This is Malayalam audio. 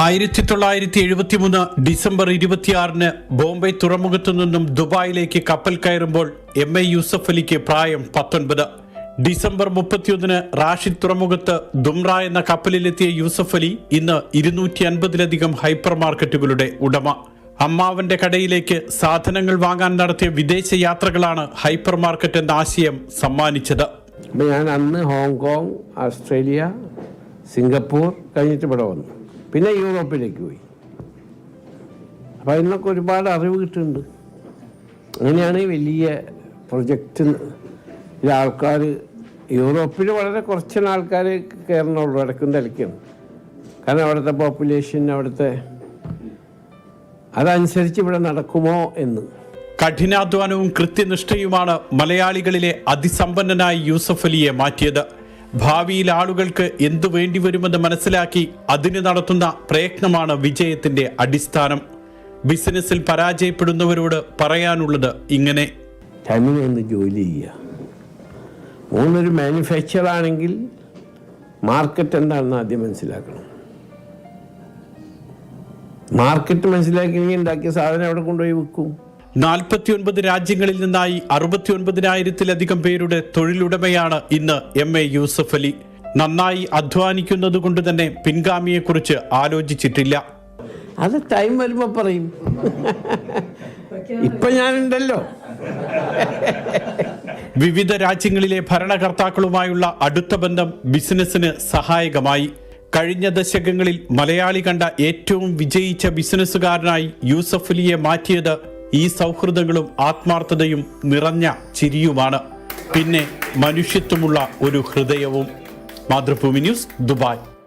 ആയിരത്തി തൊള്ളായിരത്തി എഴുപത്തിമൂന്ന് ഡിസംബർ ഇരുപത്തിയാറിന് ബോംബെ തുറമുഖത്തു നിന്നും ദുബായിലേക്ക് കപ്പൽ കയറുമ്പോൾ എം എ യൂസഫ് അലിക്ക് പ്രായം പത്തൊൻപത്. ഡിസംബർ മുപ്പത്തിയൊന്നിന് റാഷിദ് തുറമുഖത്ത് ദുംറ എന്ന കപ്പലിലെത്തിയ യൂസഫ് അലി ഇന്ന് ഇരുന്നൂറ്റി അൻപതിലധികം ഹൈപ്പർ മാർക്കറ്റുകളുടെ ഉടമ. അമ്മാവന്റെ കടയിലേക്ക് സാധനങ്ങൾ വാങ്ങാൻ നടത്തിയ വിദേശ യാത്രകളാണ് ഹൈപ്പർ മാർക്കറ്റ് എന്ന ആശയം സമ്മാനിച്ചത്. ഞാൻ അന്ന് ഹോങ്കോങ് ഓസ്ട്രേലിയ സിംഗപ്പൂർ കഴിഞ്ഞിട്ട് ഇവിടെ വന്നു. പിന്നെ യൂറോപ്പിലേക്ക് പോയി. അപ്പം അതിനൊക്കെ ഒരുപാട് അറിവ് കിട്ടുന്നുണ്ട്. അങ്ങനെയാണ് വലിയ പ്രൊജക്റ്റ് ആൾക്കാർ യൂറോപ്പിൽ വളരെ കുറച്ച് ആൾക്കാർ കയറണുള്ളൂ ഇടയ്ക്കും തലയ്ക്കും കാരണം അവിടുത്തെ പോപ്പുലേഷൻ അവിടുത്തെ അതനുസരിച്ച് ഇവിടെ നടക്കുമോ എന്ന്. കഠിനാധ്വാനവും കൃത്യനിഷ്ഠയുമാണ് മലയാളികളിലെ അതിസമ്പന്നനായ യൂസഫ് അലിയെ മാറ്റിയത്. ഭാവിയിൽ ആളുകൾക്ക് എന്തു വേണ്ടിവരുമെന്ന് മനസ്സിലാക്കി അതിന് നടത്തുന്ന പ്രയത്നമാണ് വിജയത്തിന്റെ അടിസ്ഥാനം. ബിസിനസ്സിൽ പരാജയപ്പെടുന്നവരോട് പറയാനുള്ളത് ഇങ്ങനെ. ടൈമിന് ഒന്ന് ജോലി ചെയ്യുക. മൂന്നൊരു മാനുഫാക്ചർ ആണെങ്കിൽ മാർക്കറ്റ് എന്താണെന്ന് ആദ്യം മനസ്സിലാക്കണം. മാർക്കറ്റ് മനസ്സിലാക്കി ഉണ്ടാക്കിയ സാധനം എവിടെ കൊണ്ടുപോയി വിൽക്കും? നാൽപ്പത്തിയൊൻപത് രാജ്യങ്ങളിൽ നിന്നായി അറുപത്തിയൊൻപതിനായിരത്തിലധികം പേരുടെ തൊഴിലുടമയാണ് ഇന്ന് എം എ യൂസഫ് അലി. നന്നായി അധ്വാനിക്കുന്നത് കൊണ്ട് തന്നെ പിൻഗാമിയെക്കുറിച്ച് ആലോചിച്ചിട്ടില്ല. അത് ടൈം വരുമ്പോൾ പറയും. ഇപ്പൊ ഞാനുണ്ടല്ലോ. വിവിധ രാജ്യങ്ങളിലെ ഭരണകർത്താക്കളുമായുള്ള അടുത്ത ബന്ധം ബിസിനസ്സിന് സഹായകമായി. കഴിഞ്ഞ ദശകങ്ങളിൽ മലയാളി കണ്ട ഏറ്റവും വിജയിച്ച ബിസിനസ്സുകാരനായി യൂസഫ് അലിയെ മാറ്റിയത് ഈ സൗഹൃദങ്ങളും ആത്മാർത്ഥതയും നിറഞ്ഞ ചിരിയുമാണ്. പിന്നെ മനുഷ്യത്വമുള്ള ഒരു ഹൃദയവും. Mathrubhumi news Dubai.